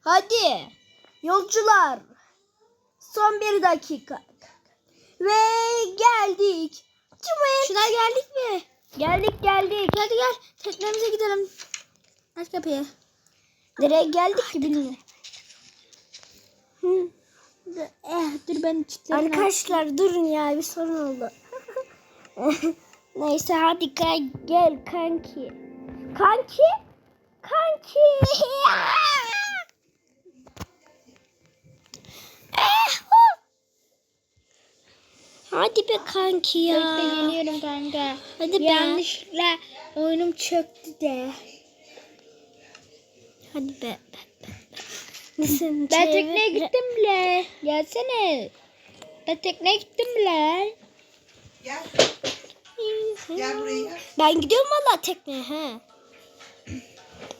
Hadi yolcular. Son bir dakika. Ve geldik. Cumhuriyet. Şuna geldik mi? Geldik geldik. Hadi gel teknemize gidelim. Aç kapıyı. Nereye geldik ki bilmiyorum. Hı. Eh dur ben çitlerim. Arkadaşlar durun ya bir sorun oldu. Neyse hadi gel, gel kanki. Kanki? Kanki. Hadi be kanki ya. Bekle kanka. Hadi be. Yanlışlıkla oyunum çöktü de. Hadi be. Nesin? Ben tekneye gittim bile. Gelsene. Ben tekneye gittim bile. Gel. Gel buraya. Ben gidiyorum valla tekneye he.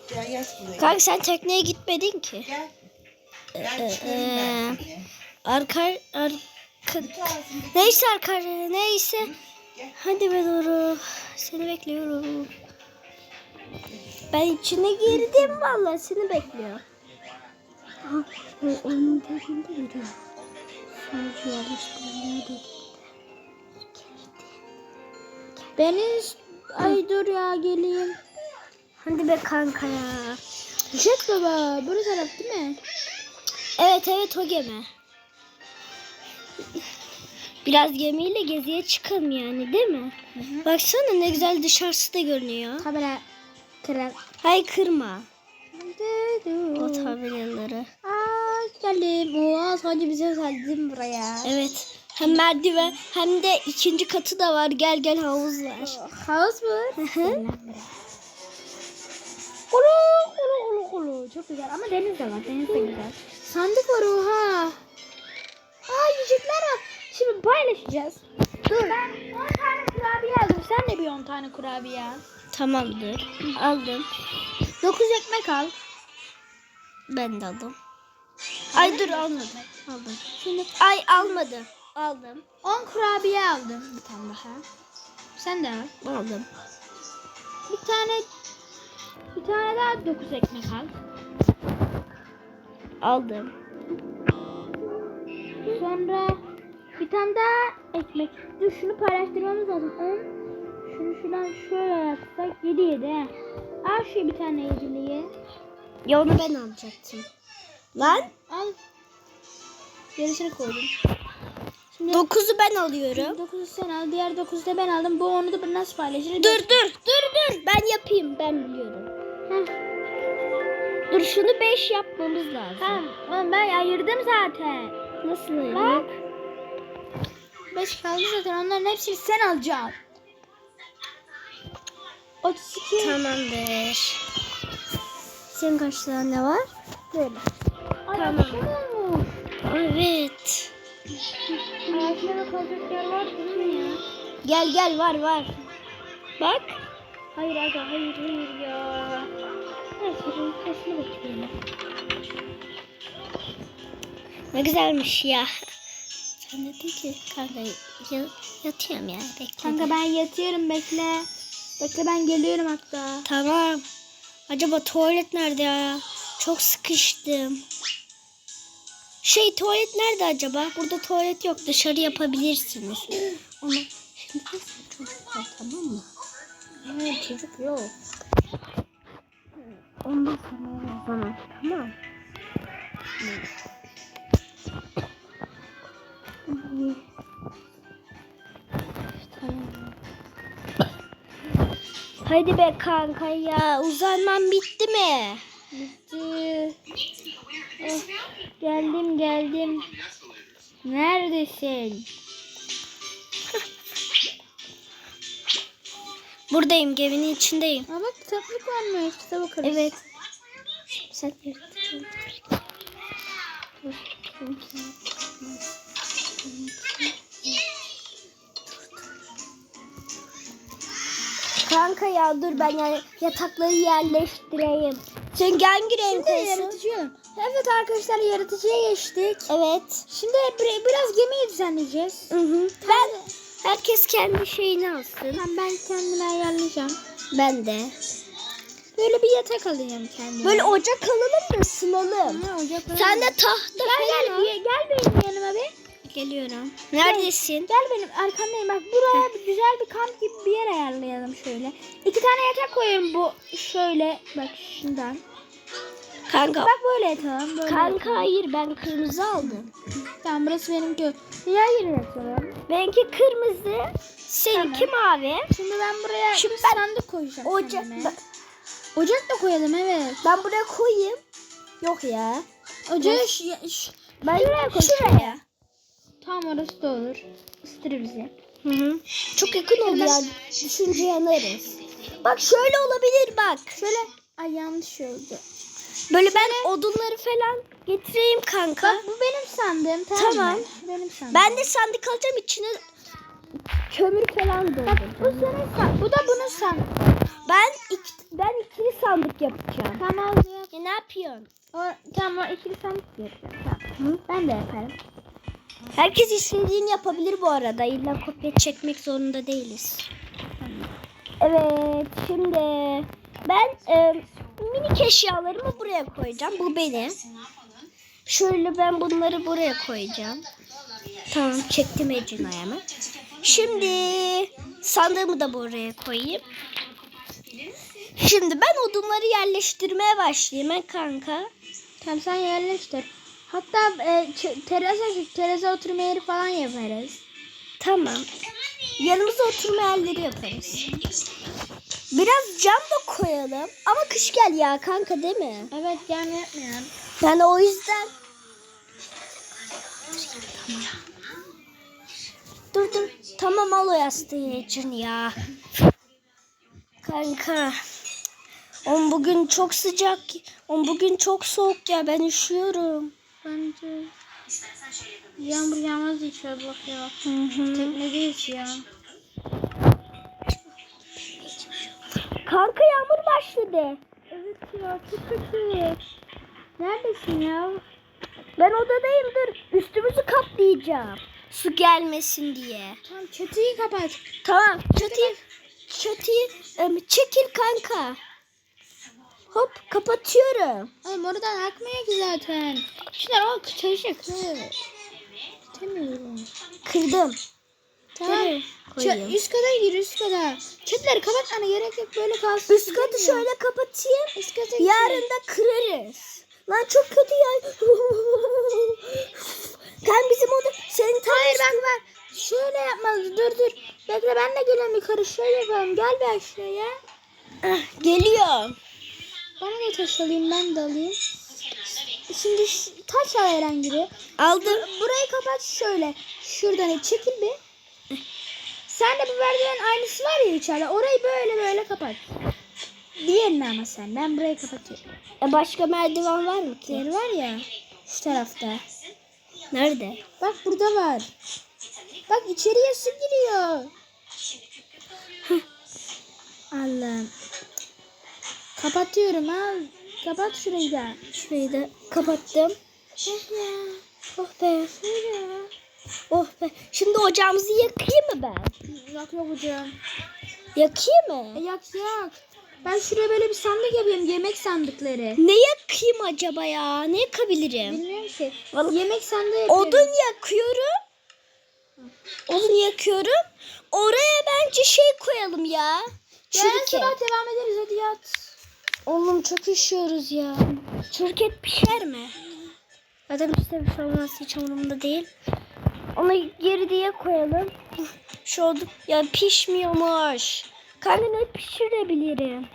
Gel gel buraya. Kanka sen tekneye gitmedin ki. Gel. Ben ee, ben seni. Arka, ar 40. Neyse arkadaşlar neyse. Hadi be doğru. Seni bekliyorum. Ben içine girdim vallahi seni bekliyorum. Ha, onun dediğinde yürüyor. Sadece alıştırmaya Deniz ay dur ya geleyim. Hadi be kanka ya. Jet baba bu taraf değil mi? Evet evet o gemi. Biraz gemiyle geziye çıkalım yani değil mi? Baksana ne güzel dışarısı da görünüyor. Tabela kırar. Hay kırma o tabelaları. Aa geldim. Oha sadece bize geldim buraya. Evet. Hem merdiven hem de ikinci katı da var. Gel gel havuz var. Havuz mu? Hı hı. Kulu kulu kulu kulu. Çok güzel ama deniz de var. Deniz de güzel. Sandık var oha. Yiyecekler var. Şimdi paylaşacağız. Dur. Ben 10 tane kurabiye aldım. Sen de bir 10 tane kurabiye al. Tamamdır. Aldım. 9 ekmek al. Ben de aldım. Ay dur almadım. Aldım. Şimdi Ay almadım. Aldım. 10 kurabiye aldım. Bir tane daha. Sen de al. Aldım. Bir tane bir tane daha 9 ekmek al. Aldım. Sonra bir tane daha ekmek. Dur şunu paylaştırmamız lazım. 10 şunu şuradan şöyle yapsak 7 7 he. Al şu bir tane yediliği. Ya onu ben alacaktım. Lan. Al. Gerisini koydum. Şimdi Dokuzu ben alıyorum. 9'u sen al. Diğer 9'u da ben aldım. Bu onu da nasıl paylaşırız? Dur dur dur dur. Ben yapayım. Ben biliyorum. Heh. Dur şunu 5 yapmamız lazım. Tamam. Ben ayırdım zaten. Nasıl? Bak. 5 kaldı zaten. Onların hepsini sen alacaksın. 32. Tamamdır. Senin kaç tane var? Böyle. Tamam. Tamam. Evet. Ayaklara kalacak yer var mi ya? Gel gel var var. Bak. Hayır aga hayır hayır ya. Neyse şunun sesini bekleyelim. Ne güzelmiş ya. Sen dedin ki kanka ya- yatıyorum ya. Bekle. Kanka ben yatıyorum bekle. Bekle ben geliyorum hatta. Tamam. Acaba tuvalet nerede ya? Çok sıkıştım. Şey tuvalet nerede acaba? Burada tuvalet yok. Dışarı yapabilirsiniz. Ama şimdi nasıl çocuk var tamam mı? Evet çocuk yok. Ondan sonra o zaman tamam. Hadi be kanka ya uzanman bitti mi? Bitti. Oh, geldim geldim. Neredesin? Buradayım geminin içindeyim. Bak kitaplık varmış. Kitap okuruz. Evet. Sen Kanka ya dur ben yani yatakları yerleştireyim. Sen hangi renk Şimdi olsun? yaratıcı. Evet arkadaşlar yaratıcıya geçtik. Evet. Şimdi bir- biraz gemiyi düzenleyeceğiz. Hı hı. Ben herkes kendi şeyini alsın. Tamam ben kendime ayarlayacağım. Ben de. Böyle bir yatak alayım kendime. Böyle ocak alalım da ısınalım. Ne olacak? Sen de tahta Gel falan gel al. bir, gel benim yanıma bir. Geliyorum. Neredesin? Gel benim arkandayım. Bak buraya bir güzel bir kamp gibi bir yer ayarlayalım şöyle. İki tane yatak koyuyorum bu şöyle bak şundan. Kanka. Bak böyle yatalım. Böyle Kanka yatalım. hayır ben kırmızı aldım. Tamam burası benimki. Ya yere yatalım. Benimki kırmızı. Seninki mavi. Şimdi ben buraya Şimdi ben- sandık koyacağım. Ocak. Ben, Ocak da koyalım evet. ben buraya koyayım. Yok ya. Ocağı şu, şu- Ben Şuraya koy, Şuraya. Tam orası da olur. Isıtır bizi. Hı hı. Çok yakın oldu yani. Düşünce yanarız. Bak şöyle olabilir bak. Şöyle ay yanlış oldu. Böyle ben odunları falan getireyim kanka. Bak bu benim sandığım tamam, Tamam. mı? Benim sandığım. Ben de sandık alacağım içine kömür falan Bak bu senin sandık. Bu da bunun sandığı. Ben iki, ben ikili sandık yapacağım. Tamam. Ya ne yapıyorsun? O, tamam o ikili sandık yapacağım. Tamam. Ben de yaparım. Herkes istediğini yapabilir bu arada. İlla kopya çekmek zorunda değiliz. Evet şimdi ben e, minik eşyalarımı buraya koyacağım. Bu benim. Şöyle ben bunları buraya koyacağım. Tamam çektim Ecin ayağımı. Şimdi sandığımı da buraya koyayım. Şimdi ben odunları yerleştirmeye başlayayım ben kanka. Tamam sen yerleştir. Hatta e, terasa, terasa oturma yeri falan yaparız. Tamam. Yanımıza oturma yerleri yaparız. Biraz cam da koyalım. Ama kış gel ya kanka değil mi? Evet gel yapmayalım. Yani o yüzden. Dur dur. Tamam al o yastığı için ya. Kanka. On bugün çok sıcak. On bugün çok soğuk ya ben üşüyorum. Bence yağmur yağmaz inşallah ya. Hı hı. Teknedeyiz ya. Kanka yağmur başladı. Evet ya çok kötü. Neredesin ya? Ben odadayım dur. Üstümüzü kaplayacağım. Su gelmesin diye. Tamam çatıyı kapat. Tamam çatıyı, çatıyı em, çekil kanka. Hop kapatıyorum. Oğlum oradan akmıyor ki zaten. Şunlar o çalışacak. İstemiyorum. Kırdım. Tamam. Koyayım? Üst kata gir üst kata. Çatıları kapatmana gerek yok böyle kalsın. Üst katı şöyle kapatayım. Üst kata. Yarın da kırarız. Lan çok kötü ya. kan bizim oda senin tam Hayır bak bak. Şöyle yapmalıyız. Dur dur. Bekle ben de geliyorum yukarı. Şöyle yapalım. Gel bir aşağıya. Ah, Geliyorum. Bana da taş alayım ben de alayım. Şimdi taş al herhangi. Aldım. Burayı kapat şöyle. Şuradan çekil bir. Sen de bu merdiven aynısı var ya içeride. Orayı böyle böyle kapat. Diğerini ama sen. Ben burayı kapatıyorum. E, başka merdiven var mı ki? Diğeri var ya. Şu tarafta. Nerede? Bak burada var. Bak içeriye su giriyor. Allah'ım. Kapatıyorum ha. Kapat şurayı da. Şurayı da kapattım. Oh. Oh be. Oh be. Şimdi ocağımızı yakayım mı ben? Yak yok hocam. Yakayım E, mı? yak yak. Ben şuraya böyle bir sandık yapayım. Yemek sandıkları. Ne yakayım acaba ya? Ne yakabilirim? Bilmiyorum ki. Vallahi- Yemek sandığı yapıyorum. Odun yakıyorum. Odun yakıyorum. Oraya bence şey koyalım ya. Yarın Çürük sabah devam ederiz hadi yat. Oğlum çok üşüyoruz ya. Çürük et pişer mi? Zaten işte bir şey olmaz hiç umurumda değil. Onu geri diye koyalım. Şu odun ya pişmiyormuş. Kanka ne pişirebilirim?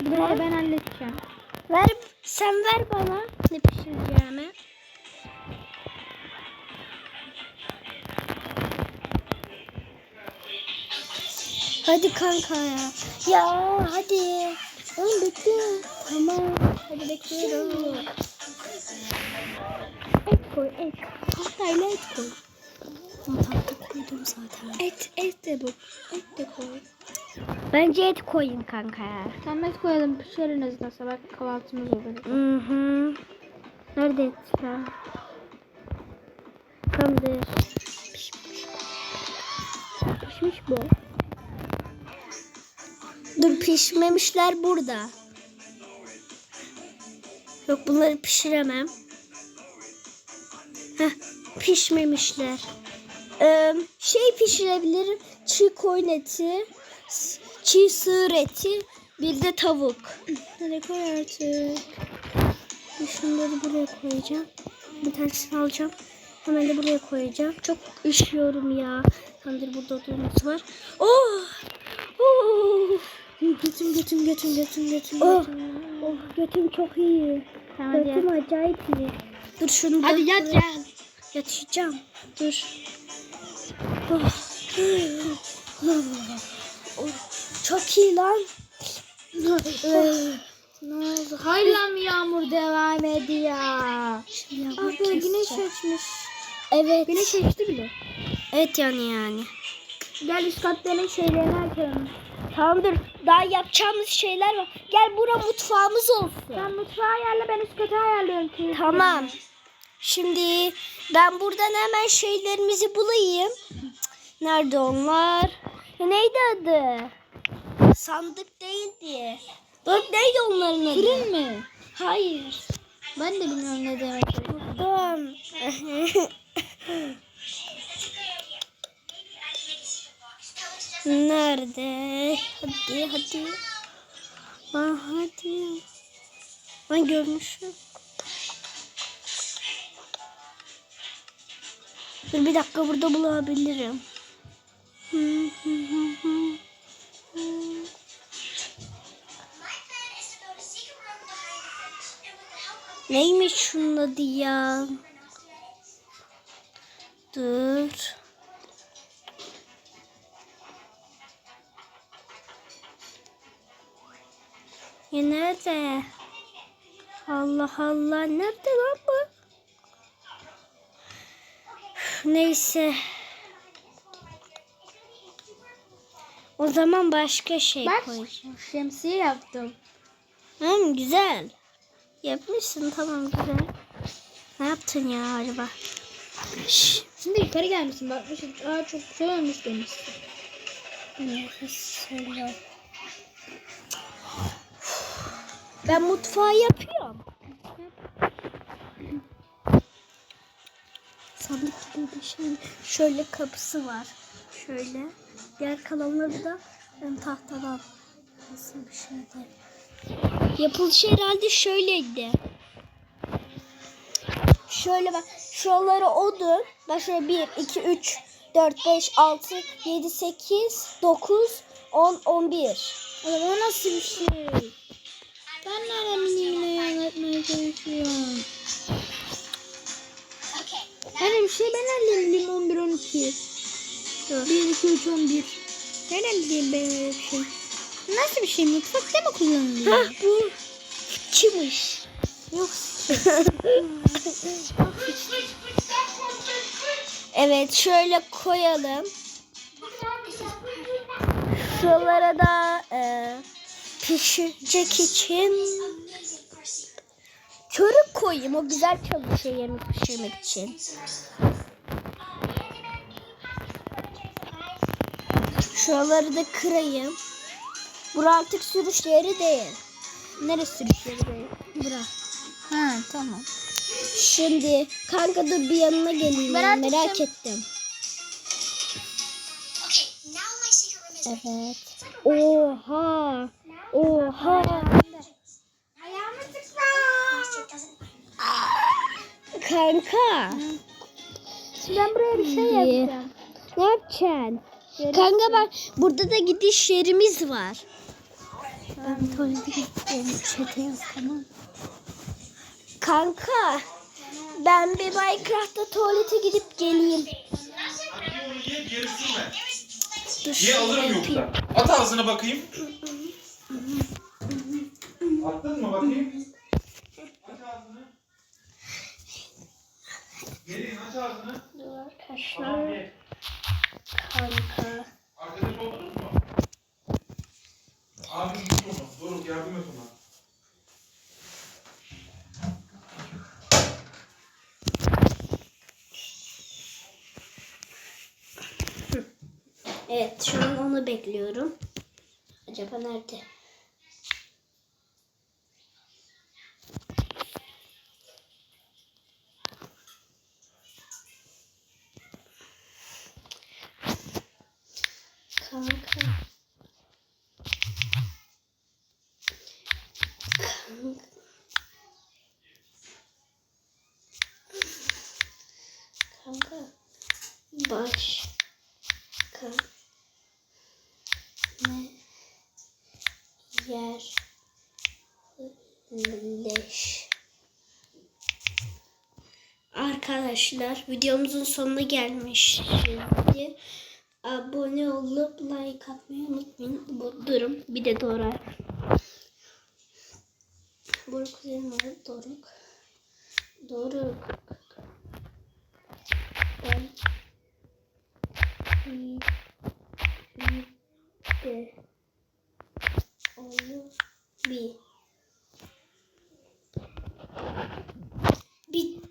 Burayı ben halledeceğim. Ver sen ver bana ne pişireceğimi. Hadi kanka ya. Ya hadi. Oğlum bekle. Tamam. Hadi bekliyorum. Et koy et. Tahtayla et koy. Ama tahta koydum zaten. Et, et de bu. Et de koy. Bence et koyayım kanka ya. Tamam et koyalım en azından sabah kahvaltımız olur. Hı hı. Nerede et ya? Tamamdır. Pişmiş. Pişmiş bu. Pişmemişler burada. Yok bunları pişiremem. Heh, pişmemişler. Ee, şey pişirebilirim. Çiğ koyun eti, çiğ sığır eti, bir de tavuk. Hadi koy artık. Şunları buraya koyacağım. Bir tanesini alacağım. Hemen de buraya koyacağım. Çok üşüyorum ya. Tandır burada odamız var. Oh! Oh! Götüm götüm götüm götüm götüm. Oh! götüm. Oh götüm çok iyi. Tamam Götüm yat. acayip iyi. Dur şunu da- Hadi yat ya. Yatacağım. Dur. Oh. Oh. Çok iyi lan. Ne oldu? Hayla mı yağmur devam ediyor? Şimdi Abi güneş açmış. Evet. Güneş açtı bile. Evet yani yani. Gel üst katların şeylerini açalım. Tamamdır. Daha yapacağımız şeyler var. Gel bura mutfağımız olsun. Sen mutfağı ayarla ben üst katı ayarlıyorum. ki. Tamam. Şimdi ben buradan hemen şeylerimizi bulayım. Nerede onlar? Neydi adı? Sandık değildi. Dur neydi onların adı? Fırın mı? Hayır. Ben de bilmiyorum ne demek. Tamam. Nerede? Hadi hadi. Aa, hadi. Ben görmüşüm. Dur bir dakika burada bulabilirim. Neymiş şunun adı ya? Dur. Ya nerede? Allah Allah nerede lan bu? Neyse. O zaman başka şey Bak koyacağım. şemsiye yaptım. Hı, güzel. Yapmışsın tamam güzel. Ne yaptın ya acaba? Şş, Şimdi yukarı gelmişsin bakmışım. Aa çok güzel olmuş demişsin. nefes. Ben mutfağı yapıyorum. Sandık gibi bir şey. Şöyle kapısı var. Şöyle. Diğer kalanları da ben tahtadan. Nasıl bir şeydi? Yapılışı herhalde şöyleydi. Şöyle bak. Şuraları odun. Bak şöyle 1, 2, 3, 4, 5, 6, 7, 8, 9, 10, 11. Oğlum o nasıl bir şey? Ben nereden bileyim ne anlatmaya çalışıyorum? Bir şey ben bileyim 11 12. 1 2 3 11. Nereden bileyim ben öyle bir şey? Nasıl bir şey? Mutfakta mı kullanılıyor? Hah bu fıçıymış. Yok. Evet şöyle koyalım. Şuralara da e, pişirecek için körük koyayım. O güzel çalışıyor yemek pişirmek için. Şuraları da kırayım. Bura artık sürüş yeri değil. Neresi sürüş yeri değil? Bura. Ha tamam. Şimdi kanka dur bir yanına geleyim. Ben ya, merak sen- ettim. Evet. Oha. Oha. Ayağımı tıkla. Kanka. Şimdi ben buraya bir şey yapacağım. Ne yapacaksın? Kanka bak burada da gidiş yerimiz var. Ben tuvalete gideceğim. Çete tamam. Kanka ben bir Minecraft'ta tuvalete gidip geleyim. Dur Ye alırım yoksa. At ağzına bakayım. Attın mı bakayım? Aç ağzını. Gelin aç ağzını. Dur arkadaşlar. Kanka. Arkadaş oldunuz mu? Abim tut onu. Doruk yardım et ona. Evet şu an onu bekliyorum. Acaba nerede? Kanka. Kanka. Kanka. Baş. Kanka. Ne? Yer. Leş. Arkadaşlar videomuzun sonuna gelmiş şimdi abone olup like atmayı unutmayın. Bu durum bir de Dora. Doruk kuzenim var. Doruk. Doruk. Ben iyi, iyi bir. Bitti.